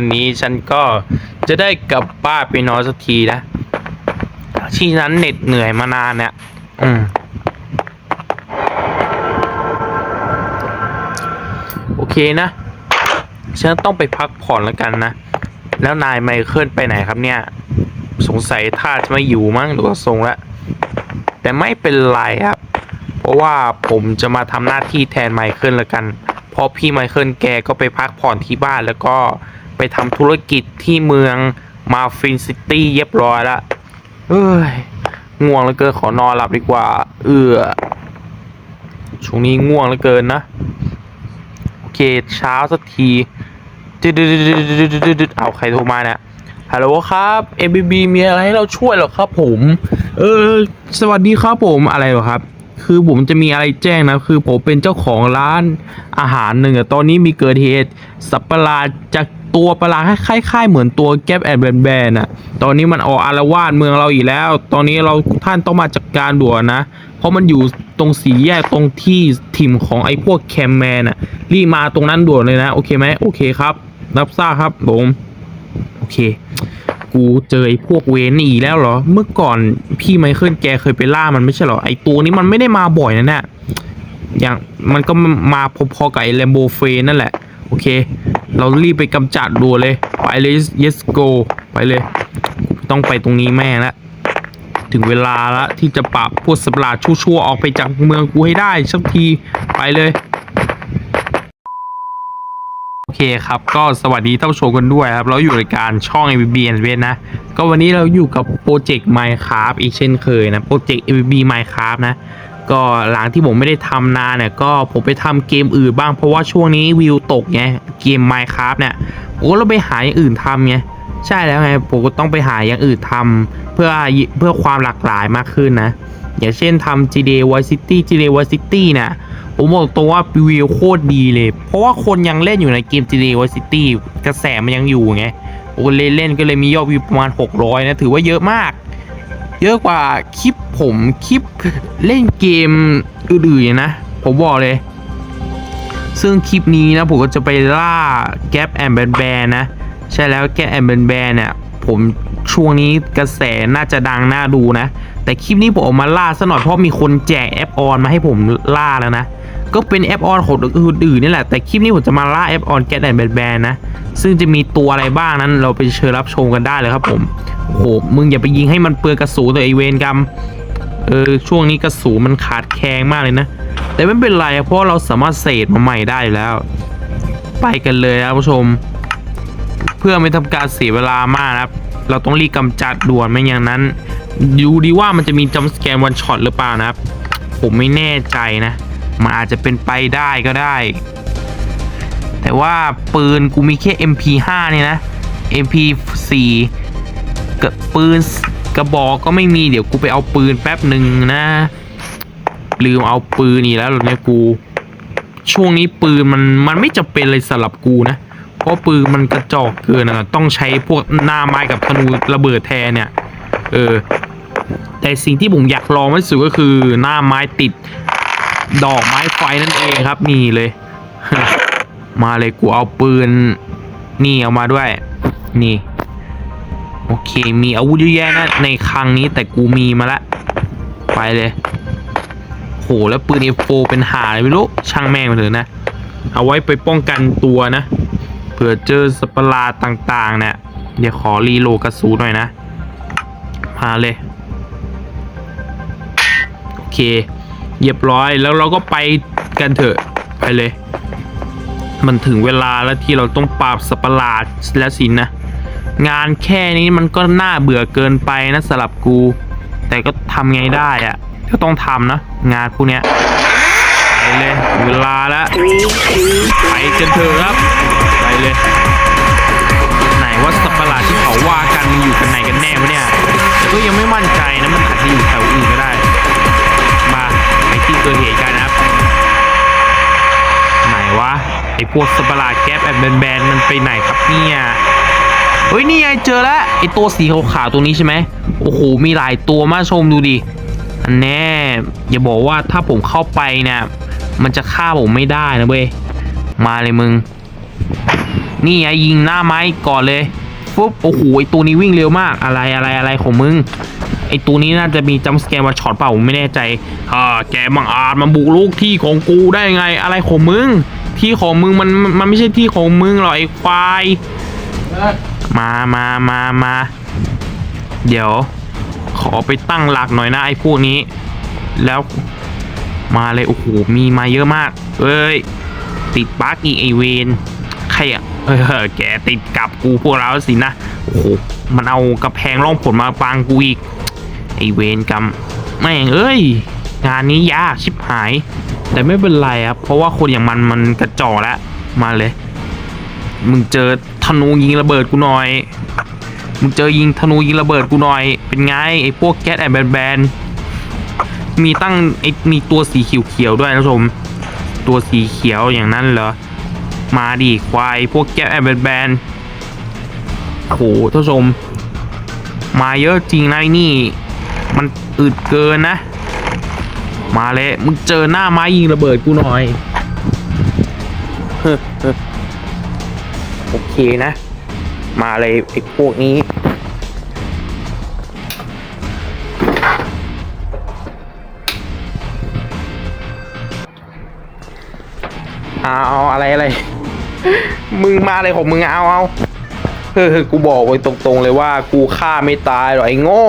เฮ้ยวันนี้ฉันก็จะได้กลับบ้านไปนอนสักทีนะ ที่นั้นเหน็ดเหนื่อยมานานเนี่ย อืมโอเคนะ ฉันต้องไปพักผ่อนแล้วกันนะ แล้วนายไมเคิลไปไหนครับเนี่ย สงสัยท่าจะไม่อยู่มั้งดูทรงแล้วแต่ไม่เป็นไรครับ เพราะว่าผมจะมาทำหน้าที่แทนไมเคิลแล้วกัน เพราะพี่ไมเคิลแกก็ไปพักผ่อนที่บ้านแล้วก็ ไปทำธุรกิจที่เมืองมาฟินซิตี้เรียบร้อยละเอ้ยง่วงเหลือเกินขอนอนหลับดีกว่า เออช่วงนี้ง่วงเหลือเกินนะ โอเคเช้าสักทีดึดๆๆๆๆๆเอาใครโทรมาเนี่ยฮัลโหลครับ ABB มีอะไรให้เราช่วยหรอครับผม เออ สวัสดีครับผมอะไรหรอครับ คือผมจะมีอะไรแจ้งนะ คือผมเป็นเจ้าของร้านอาหารหนึ่งอะตอนนี้มีเกิดเหตุสัตว์ประหลาจาก ตัวประหลาดคล้ายๆเหมือนตัวแก๊ปแอนแบนแบนอะตอนนี้มันออกอารวาสเมืองเราอีกแล้ว ตอนนี้เราท่านต้องมาจัดการด่วนนะ เพราะมันอยู่ตรงสีแยกตรงที่ถิ่มของไอ้พวกแคมแมนอะรีบมาตรงนั้นด่วนเลยนะ โอเคไหมโอเคครับ รับทราบครับผมโอเค กูเจอไอ้พวกเวนอีกแล้วเหรอ เมื่อก่อนพี่ไมเคิลแกเคยไปล่ามันไม่ใช่เหรอ ไอ้ตัวนี้มันไม่ได้มาบ่อยนะเนี่ยอย่างมันก็มาพอๆกับไอ้แลมโบเฟนั่นแหละ โอเค เรารีบไปกำจัดด่วเลย ไปเลย yes go ไปเลย ต้องไปตรงนี้แม่ละถึงเวลาละที่จะปราบพวกสัตว์ประหลาดชั่วๆ ออกไปจากเมืองกูให้ได้สักทีไปเลยโอเคครับก็สวัสดีท่านผู้ชมกันด้วยครับ เราอยู่ในการช่อง ABB and w นะ ก็วันนี้เราอยู่กับโปรเจกต์ Minecraft อีกเช่นเคยนะ โปรเจกต์ ABB Minecraft นะ ก็หลังที่ผมไม่ได้ทำนานเนี่ยก็ผมไปทำเกมอื่นบ้างเพราะว่าช่วงนี้วิวตกไงเกม Minecraft เนี่ยผมก็เลยไปหาอย่างอื่นทำไงใช่แล้วไงผมก็ต้องไปหาอย่างอื่นทำเพื่อเพื่อความหลากหลายมากขึ้นนะอย่างเช่นทำ GTA Vice City GTA Vice City เนี่ยผมบอกตัวว่าวิวโคตรดีเลย เพราะว่าคนยังเล่นอยู่ในเกม GTA Vice City กระแสมันยังอยู่ไงโอ้เล่นเล่นก็เลยมียอดวิวประมาณ 600 นะ ถือว่าเยอะมาก เยอะกว่าคลิปผมคลิปเล่นเกมอื่นๆนะ ผมบอกเลย ซึ่งคลิปนี้นะผมก็จะไปล่าแก๊ปแอมแบนแบนนะ ใช่แล้วแก๊ปแอมแบนแบนเนี่ยผมช่วงนี้กระแสน่าจะดังน่าดูนะ แต่คลิปนี้ผมออกมาล่าซะหน่อยเพราะมีคนแจกแอปออนมาให้ผมล่าแล้วนะ ก็เป็นแอปออนของอื่นๆนี่แหละแต่คลิปนี้ผมจะมาล่าแอปออนแก๊ปแอนแบนแบนนะ ซึ่งจะมีตัวอะไรบ้างนั้น เราไปเชิญรับชมกันได้เลยครับผมโอ้โหมึงอย่าไปยิงให้มันเปลืองกระสุนเลยไอเวนกรรมเออช่วงนี้กระสุนมันขาดแคลงมากเลยนะ แต่ไม่เป็นไรเพราะเราสามารถเสษมาใหม่ได้แล้ว ไปกันเลยครับผู้ชม เพื่อไม่ทำการเสียเวลามากนะครับเราต้องรีบกำจัดด่วนไม่อย่างนั้นดูดีว่ามันจะมีจัมป์สแกนวันช็อตหรือเปล่านะครับ ผมไม่แน่ใจนะ มันอาจจะเป็นไปได้ก็ได้ แต่ว่าปืนกูมีแค่ MP5 เนี่ยนะ MP4 กับปืนกระบอกก็ไม่มีเดี๋ยวกูไปเอาปืนแป๊บหนึ่งนะลืมเอาปืนนี่แล้วเหรอเนี่ยกู ช่วงนี้ปืนมันมันไม่จะเป็นเลยสำหรับกูนะ เพราะปืนมันกระจอกเกินอะต้องใช้พวกหน้าไม้กับธนูระเบิดแทนเนี่ย เออ แต่สิ่งที่ผมอยากลองที่สุดก็คือหน้าไม้ติด ดอกไม้ไฟนั่นเองครับ นี่เลย มาเลยกูเอาปืน นี่เอามาด้วย นี่ โอเค มีอาวุธเยอะแยะนะในครั้งนี้แต่กูมีมาละ ไปเลยโหแล้วปืน F4 เป็นหาอะไรไม่รู้ช่างแม่งไปเถอะนะ เอาไว้ไปป้องกันตัวนะเผื่อเจอสัตว์ปราต่างๆ เนี่ยเดี๋ยวขอรีโลกระสุนหน่อยนะมาเลย โอเค เรียบร้อยแล้วเราก็ไปกันเถอะไปเลย มันถึงเวลาแล้วที่เราต้องปราบสัปหลาดแล้วสินะ งานแค่นี้มันก็น่าเบื่อเกินไปนะสำหรับกู แต่ก็ทำไงได้อะก็ต้องทำนะ งานพวกเนี้ยไปเลยเวลาแล้วไปกันเถอะครับ ไปเลย ไหนว่าสัปหลาดที่เขาว่ากันมันอยู่กันไหนกันแน่วะเนี่ยแต่ก็ยังไม่มั่นใจนะมัน อพวกสัตว์ประหลาแก๊ปแอนแบนๆมันไปไหนครับเนี่ยเฮ้ยนี่ไงเจอแล้วไอตัวสีขาวๆตัวนี้ใช่ไหมโอ้โหมีหลายตัวมากชมดูดิอันแน่อย่าบอกว่าถ้าผมเข้าไปเนี่ยมันจะฆ่าผมไม่ได้นะเว้ยมาเลยมึง นี่ไงยิงหน้าไม้ก่อนเลยปุ๊บโอ้โหไอตัวนี้วิ่งเร็วมากอะไรอะไรอะไรของมึงไอตัวนี้น่าจะมีจัมป์สแกร์มาช็อตเปล่าผมไม่แน่ใจอ่าแกบังอาจมาบุกลุกที่ของกูได้ไงอะไรของมึง ที่ของมึงมันมันไม่ใช่ที่ของมึงหรอกไอควาย มามามามาเดี๋ยว ขอไปตั้งหลักหน่อยนะไอ้พวกนี้ แล้วมาเลยโอ้โหมีมาเยอะมาก เอ้ย ติดบั๊กอีกไอเวนใครอะเออแกติดกับกูพวกเราสินะโอ้โหมันเอากระแพงร่องผลมาปังกูอีกไอเวนกำแม่งเอ้ย งานนี้ยากชิบหาย แต่ไม่เป็นไรครับ เพราะว่าคนอย่างมันมันกระจอกแล้ว มาเลย มึงเจอธนูยิงระเบิดกูหน่อย มึงเจอยิงธนูยิงระเบิดกูหน่อย เป็นไงไอ้พวกแก๊สแอนแบนมีตั้งไอ้มีตัวสีเขียวๆด้วยนะท่านผู้ชม ตัวสีเขียวอย่างนั้นเหรอ มาดิควายพวกแก๊สแอนแบนๆโหท่านผู้ชม มาเยอะจริงนะนี่ มันอึดเกินนะ มาเลยมึงเจอหน้าไม้ยิงระเบิดกูหน่อย โอเคนะ มาเลยไอ้พวกนี้ เอาเอาอะไรอะไร มึงมาอะไรของมึงเอาเอาเฮ้ยกูบอกไว้ตรงๆเลยว่ากูฆ่าไม่ตายหรอกไอ้โง่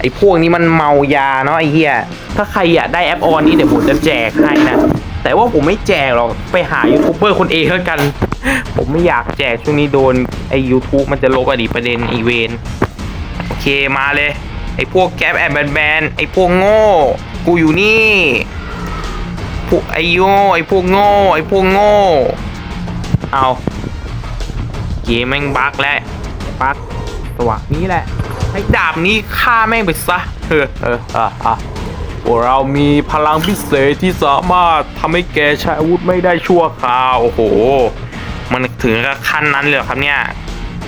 ไอ้พวกนี้มันเมายาเนาะไอ้เหี้ยถ้าใครอยากได้แอปออนนี้เดี๋ยวผมจะแจกให้นะ แต่ว่าผมไม่แจกหรอก ไปหายูทูบเบอร์คนเองแล้วกัน ผมไม่อยากแจกช่วงนี้โดนไอ้ YouTube มันจะลบอดีตประเด็นอีเวนโอเคมาเลย ไอ้พวกแก๊ปแอบแบนไอ้พวกโง่ กูอยู่นี่พวกไอ้โง่ไอ้พวกโง่ไอ้พวกโง่ เอาเกมแม่งบั๊กแล้วบั๊กตัวนี้แหละ ไอ้ดาบนี้ฆ่าแม่งไปซะ เออ เอออะอะพวกเรามีพลังพิเศษที่สามารถทำให้แกใช้อาวุธไม่ได้ชั่วคราว โอ้โห มันถึงกับขั้นนั้นเลยครับเนี่ย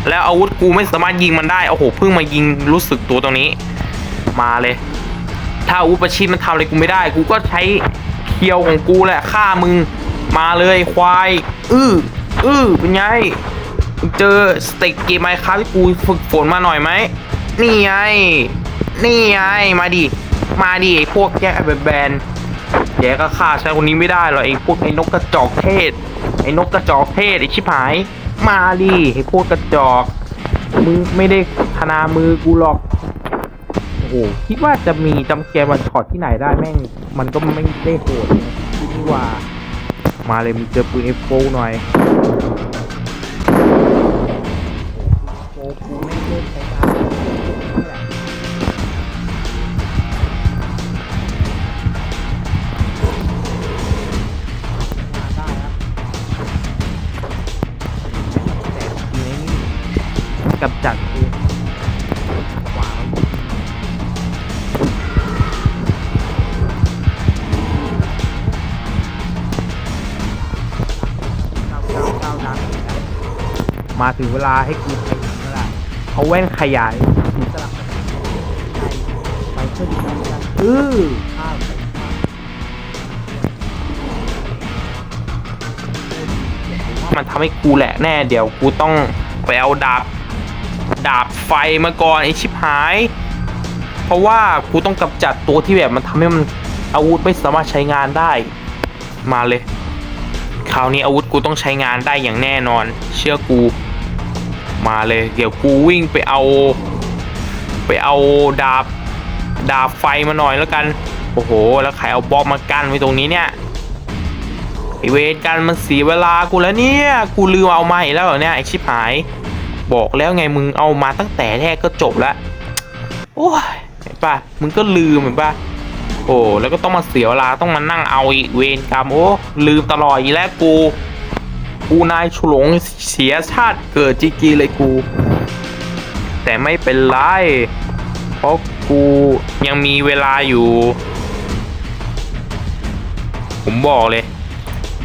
แล้วอาวุธกูไม่สามารถยิงมันได้ โอ้โห เพิ่งมายิงรู้สึกตัวตรงนี้ มาเลย ถ้าอาวุธประชิดมันทำอะไรกูไม่ได้ กูก็ใช้เคียวของกูแหละฆ่ามึง มาเลยควาย อื้อ อื้อ เป็นไง เจอสเต็กเกมไมค์ครับที่กูฝึกฝนมาหน่อยไหม นี่ไง นี่ไง มาดิ มาดิไอ้พวกแกแบบแบนแกก็ฆ่าฉันคนนี้ไม่ได้หรอกไอ้พวกไอ้นกกระจอกเทศ ไอ้นกกระจอกเทศไอ้ชิบหาย มาดิไอ้พวกกระจอก มึงไม่ได้ธนามือกูหรอก โอ้โห คิดว่าจะมีจำแกวันช็อตที่ไหนได้แม่ง มันก็ไม่ได้โหดนะคิดว่า มาเลยมีเจอปืนเอฟโฟหน่อย มาถึงเวลาให้กูไปทำแล้วล่ะเอาแว่นขยายถึงสลับกันไปเพื่อดีกันเออข้าวไปมันทำให้กูแหละแน่เดี๋ยวกูต้องไปเอาดาบดาบไฟมาก่อนไอชิบหาย เพราะว่ากูต้องกำจัดตัวที่แบบมันทำให้มันอาวุธไม่สามารถใช้งานได้ มาเลย คราวนี้อาวุธกูต้องใช้งานได้อย่างแน่นอน เชื่อกู มาเลย เดี๋ยวกูวิ่งไปเอา ไปเอาดาบ ดาบไฟมาหน่อยแล้วกัน โอ้โห แล้วใครเอาบล็อกมากั้นไว้ตรงนี้เนี่ยไอเวรกันมันเสียเวลากูแล้วเนี่ย กูลืมเอามาอีกแล้วเหรอเนี่ยไอชิบหาย บอกแล้วไงมึงเอามาตั้งแต่แรกก็จบแล้วโอ้ยเห็นปะมึงก็ลืมเห็นปะโอ้แล้วก็ต้องมาเสียเวลาต้องมานั่งเอาอีกเวรกรรมโอ้ลืมตลอดอีกแล้วกู กูนายฉลงเสียชาติเกิดจริงๆเลยกู แต่ไม่เป็นไร เพราะกูยังมีเวลาอยู่ ผมบอกเลย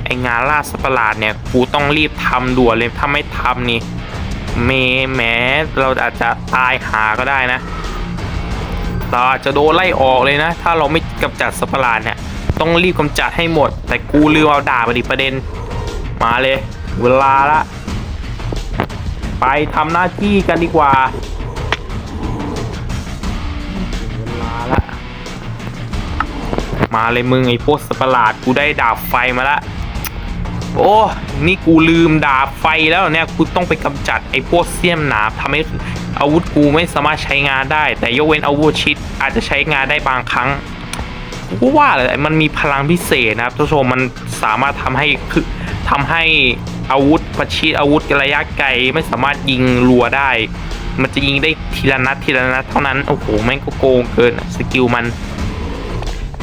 ไองานล่าสัตว์ประหลาดเนี่ย กูต้องรีบทำด่วนเลย ถ้าไม่ทำนี่เมแหมเราอาจจะตายหาก็ได้นะ เราอาจจะโดนไล่ออกเลยนะ ถ้าเราไม่กำจัดสัตว์ประหลาดเนี่ย ต้องรีบกำจัดให้หมด แต่กูลืมเอาด่าไปดิประเด็น มาเลย เวลาละ ไปทำหน้าที่กันดีกว่า เวลาละ มาเลยมึงไอ้พวกสัตว์ประหลาดกูได้ดาบไฟมาละ โอ้ นี่กูลืมดาบไฟแล้วเนี่ยกูต้องไปกำจัดไอ้พวกเสี้ยมหนาทำให้อาวุธกูไม่สามารถใช้งานได้ แต่ยกเว้นอาวุธชิดอาจจะใช้งานได้บางครั้งกูว่าแหละมันมีพลังพิเศษนะครับท่านผู้ชมมันสามารถทำให้คือ ทำให้อาวุธประชิดอาวุธระยะไกลไม่สามารถยิงรัวได้ มันจะยิงได้ทีละนัดทีละนัดเท่านั้น โอ้โหแม่งก็โกงเกินสกิลมัน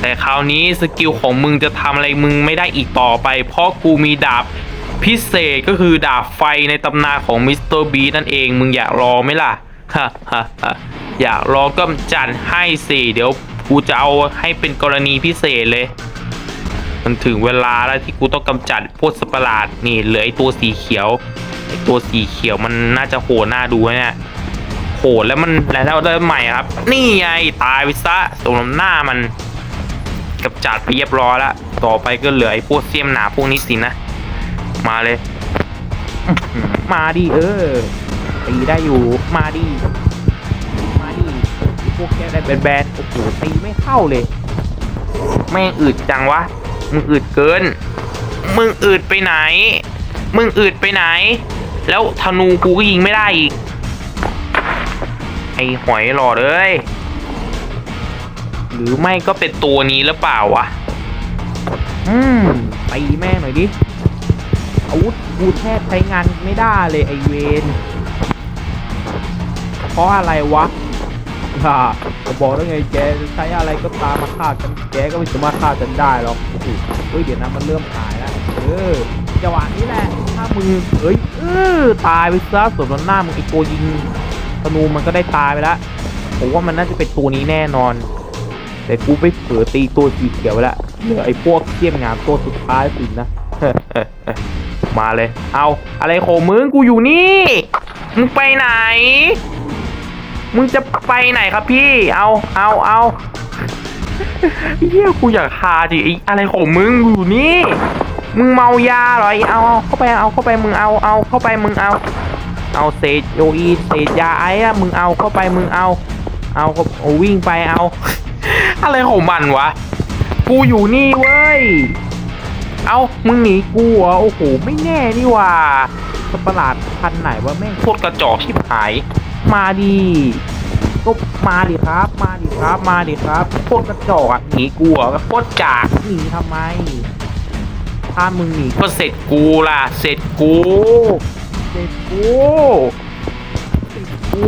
แต่คราวนี้สกิลของมึงจะทำอะไรมึงไม่ได้อีกต่อไป เพราะกูมีดาบพิเศษก็คือดาบไฟในตำนานของมิสเตอร์บีนั่นเองมึงอยากรอไหมล่ะฮ่าฮ่าฮ่าอยากรอก็จัดให้สิเดี๋ยวกูจะเอาให้เป็นกรณีพิเศษเลย มันถึงเวลาแล้วที่กูต้องกำจัดพวกสัตว์ปราดนี่เหลือไอตัวสีเขียวไอตัวสีเขียวมันน่าจะโหดน่าดูเนี่ยโหดแล้วมันแล้วได้ใหม่ครับ นี่ไงตายไปซะสมน้ำหน้ามันกับจัดไปเรียบร้อยแล้วต่อไปก็เหลือไอ้พวกเสียมหนาพวกนี้สินะ มาเลย มาดิเออตีได้อยู่มาดิมาดิพวกแกได้แบนๆโอ้โหตีไม่เข้าเลย แม่งอึดจังวะ มึงอึดเกิน มึงอึดไปไหน มึงอึดไปไหน แล้วธนูกูก็ยิงไม่ได้อีก ไอ้หอยหลอเอ้ยหรือไม่ก็เป็นตัวนี้หรือเปล่าวะ อืมตีแม่หน่อยดิ อาวุธกูแทบใช้งานไม่ได้เลยไอเวน เพราะอะไรวะ ฮ่าก็บอกแล้วไงแกจะใช้อะไรก็ตามมาฆ่าฉันแกก็ไม่สามารถฆ่าฉันได้หรอกเฮ้ยเดี๋ยวนะมันเริ่มหายแล้วเออจังหวะนี้แหละถ้ามึงเอ้ยเออตายไปซะส่วนหน้ามึงไอตัวยิงธนูมันก็ได้ตายไปแล้วผมว่ามันน่าจะเป็นตัวนี้แน่นอน แต่กูไปเผลอตีตัวสีเขียวไปละเหลือไอ้พวกเทียมงามตัวสุดท้ายสินะมาเลย เอาอะไรของมึงกูอยู่นี่ มึงไปไหน มึงจะไปไหนครับพี่ เอาเอาเอาเฮียกูอยากคาจิไอ้อะไรของมึงอยู่นี่ มึงเมายาเหรอไอเอาเข้าไปเอาเข้าไปมึงเอาเอาเข้าไปมึงเอา เอาเศษโยอีเศษยาไอ้อะมึงเอาเข้าไปมึงเอา เอาก็โอ้วิ่งไปเอา อะไรของมันวะ กูอยู่นี่เว้ย เอามึงหนีกูเหรอโอ้โหไม่แน่นี่ว่าสัตว์ประหลาดพันไหนวะแม่งโคตรกระจอกชิบหาย มาดีก็มาดิครับ มาดิครับ มาดิครับโคตรกระจอกอะหนีกูเหรอโคตรจากหนีทำไม ถ้ามึงหนีก็เสร็จกูล่ะ เสร็จกู เสร็จกูเสร็จกู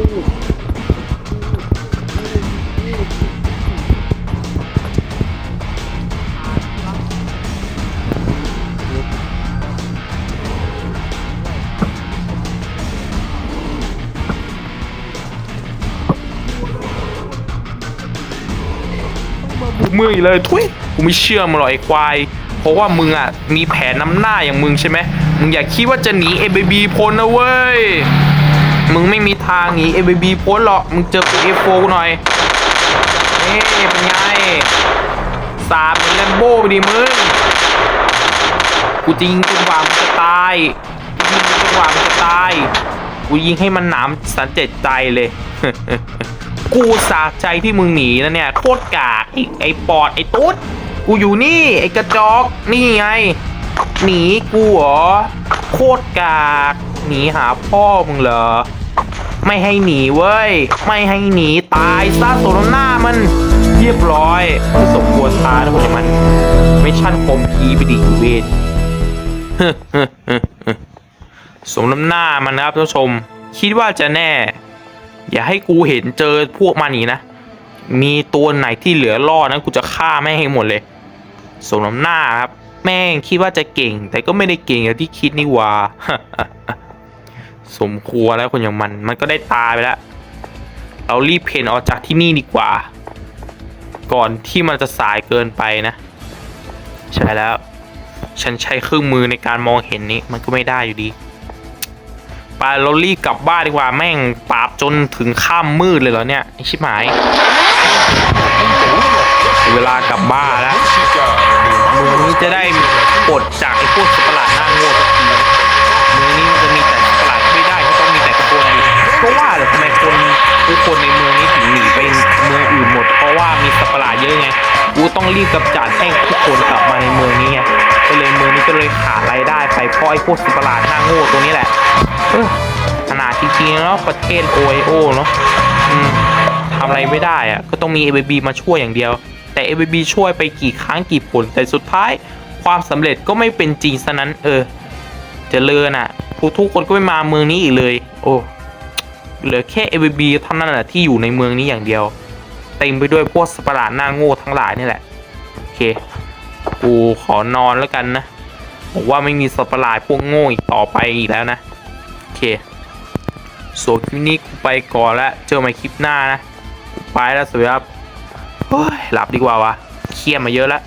กมึงอีกเลยทุยกูไม่เชื่อมึงหรอกไอ้ควายเพราะว่ามึงอะมีแผนน้ำหน้าอย่างมึงใช่ไหมมึงอย่าคิดว่าจะหนี a b b พ้นนะเว้ยมึงไม่มีทางหนี a b b พ้นหรอกมึงเจอกูเอฟโฟหน่อยนี่เป็นไงสาดเหมือนแลมโบ้ไปดิมึงกูจะยิงจนกว่ามึงจะตายยิงจนกว่ามึงจะตายกูยิงให้มันหนามสันเจ็ดใจเลย กูสาใจที่มึงหนีนะเนี่ยโคตรกากไอ้ไอ้ปอดไอ้ตุ๊ดกูอยู่นี่ไอ้กระจอกนี่ไง หนีกูเหรอโคตรกากหนีหาพ่อมึงเหรอไม่ให้หนีเว้ย ไม่ให้หนีตายซะสมน้ำหน้ามันเรียบร้อยไม่สมควรตายนะพวกมันไม่ชั่นคมพีไปดีเวทสมน้ำหน้ามันนะครับท่านผู้ชม คิดว่าจะแน่ อย่าให้กูเห็นเจอพวกมันอีกนะ มีตัวไหนที่เหลือรอดนะกูจะฆ่าแม่งให้หมดเลยสมน้ำหน้าครับ แม่งคิดว่าจะเก่ง แต่ก็ไม่ได้เก่งอย่างที่คิดนี่วาสมควรแล้วคนอย่างมัน มันก็ได้ตายไปแล้ว เรารีบเพนออกจากที่นี่ดีกว่า ก่อนที่มันจะสายเกินไปนะ ใช่แล้ว ฉันใช้เครื่องมือในการมองเห็นนี้มันก็ไม่ได้อยู่ดี ไปเรารีบกลับบ้านดีกว่าแม่งปราบจนถึงข้ามมืดเลยเหรอเนี่ยไอชิบหายเวลากลับบ้านแล้วเมืองนี้จะได้ปลดจากไอ้พวกสัตว์ประหลาดหน้าโง่สักทีเมืองนี้มันจะมีแต่สัตว์ประหลาดไม่ได้ก็ต้องมีแต่กระคนในเมืองนี้ถึงหนีไปเมืองอื่นหมด เพราะว่ามีสัตว์ประหลาดเยอะไงกูต้องรีบกำจัดให้ทุกคนกลับมาในเมืองนี้ไงก็เลยเมืองนี้ก็เลยขาดรายได้ไปเพราะไอ้พวกสัตว์ประหลาดหน้าโง่ตัวนี้แหละ ขนาดจริงๆแล้วประเทศโอไอโอเนาะทำอะไรไม่ได้อะก็ต้องมี a อ b มาช่วยอย่างเดียว แต่ a อ b ช่วยไปกี่ครั้งกี่ผล แต่สุดท้ายความสำเร็จก็ไม่เป็นจริงซะนั้น เออเจริญอะทุกทุกคนก็ไม่มาเมืองนี้อีกเลย โอ้เหลือแค่ a อ b เท่านั้นแหละที่อยู่ในเมืองนี้อย่างเดียวเต็มไปด้วยพวกสตว์ประหลาดหน้าโง่ทั้งหลายนี่แหละโอเคกูขอนอนแล้วกันนะบอกว่าไม่มีสัตว์ปราพวกโง่อีกต่อไปอีกแล้วนะ เคส่วนคลิปนี้กูไปก่อนแล้วเจอกันใหม่คลิปหน้านะ ไปแล้วสวัสดีครับ เฮ้ย หลับดีกว่าวะ เครียดมาเยอะแล้ว